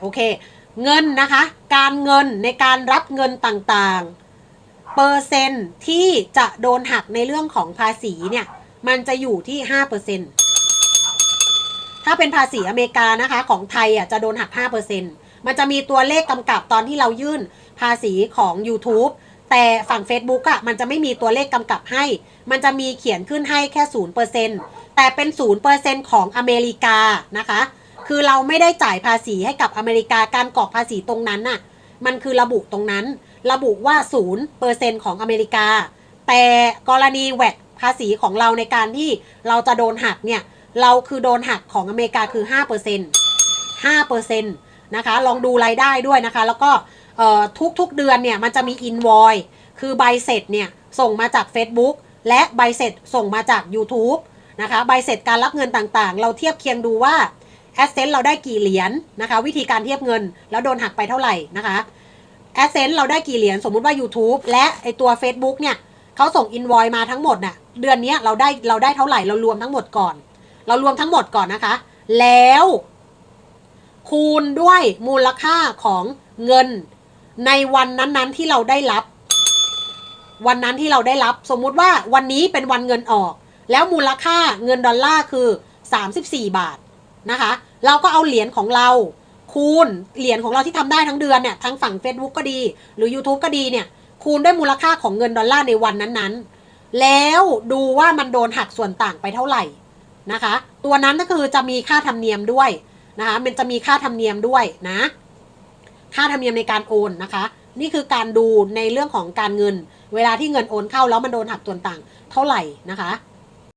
โอเค เงินนะคะ การเงินในการรับเงินต่างๆ เปอร์เซ็นที่จะโดนหักในเรื่องของภาษีเนี่ย มันจะอยู่ที่5%ถ้าเป็นภาษีอเมริกานะคะ ของไทยอะจะโดนหัก5%มันจะมีตัวเลขกำกับตอนที่เรายื่นภาษีของ YouTube แต่ฝั่ง Facebook อะ่ะมันจะไม่มีตัวเลขกำกับให้ มันจะมีเขียนขึ้นให้แค่ 0%แต่เป็น 0%ของอเมริกานะคะ คือเราไม่ได้จ่ายภาษีให้กับอเมริกาการกรอกภาษีตรงนั้นน่ะ มันคือระบุตรงนั้น ระบุว่า0%ของอเมริกา แต่กรณีแวดภาษีของเราในการที่เราจะโดนหักเนี่ย เราคือโดนหักของอเมริกาคือ5% 5%นนะคะ ลองดูรายได้ด้วยนะคะ แล้วก็ทุกๆเดือนเนี่ยมันจะมีอินวอยคือใบเสร็จเนี่ยส่งมาจาก Facebook และใบเสร็จส่งมาจาก YouTube นะคะ ใบเสร็จการรับเงินต่างๆ เราเทียบเคียงดูว่า แอสเซนต์เราได้กี่เหรียญนะคะ วิธีการเทียบเงิน แล้วโดนหักไปเท่าไหร่นะคะแอสเซนต์เราได้กี่เหรียญสมมุติว่า YouTube และไอตัว Facebook เนี่ยเขาส่งอินวอยมาทั้งหมดน่ะเดือนนี้เราได้เราได้เท่าไหร่เรารวมทั้งหมดก่อน เรารวมทั้งหมดก่อนนะคะ แล้ว คูณด้วยมูลค่าของเงิน ในวันนั้นๆที่เราได้รับ วันนั้นที่เราได้รับ สมมุติว่าวันนี้เป็นวันเงินออก แล้วมูลค่าเงินดอลลาร์คือ 34 บาท นะคะ เราก็เอาเหรียญของเราคูณเหรียญของเราที่ทำได้ทั้งเดือนเนี่ยทั้งฝั่ง Facebook ก็ดี หรือ YouTube ก็ดีเนี่ยคูณด้วยมูลค่าของเงินดอลลาร์ในวันนั้นๆ แล้วดูว่ามันโดนหักส่วนต่างไปเท่าไหร่นะคะ ตัวนั้นก็คือจะมีค่าธรรมเนียมด้วยนะคะมันจะมีค่าธรรมเนียมด้วยนะ ค่าธรรมเนียมในการโอนนะคะ นี่คือการดูในเรื่องของการเงิน เวลาที่เงินโอนเข้าแล้วมันโดนหักส่วนต่างเท่าไหร่นะคะ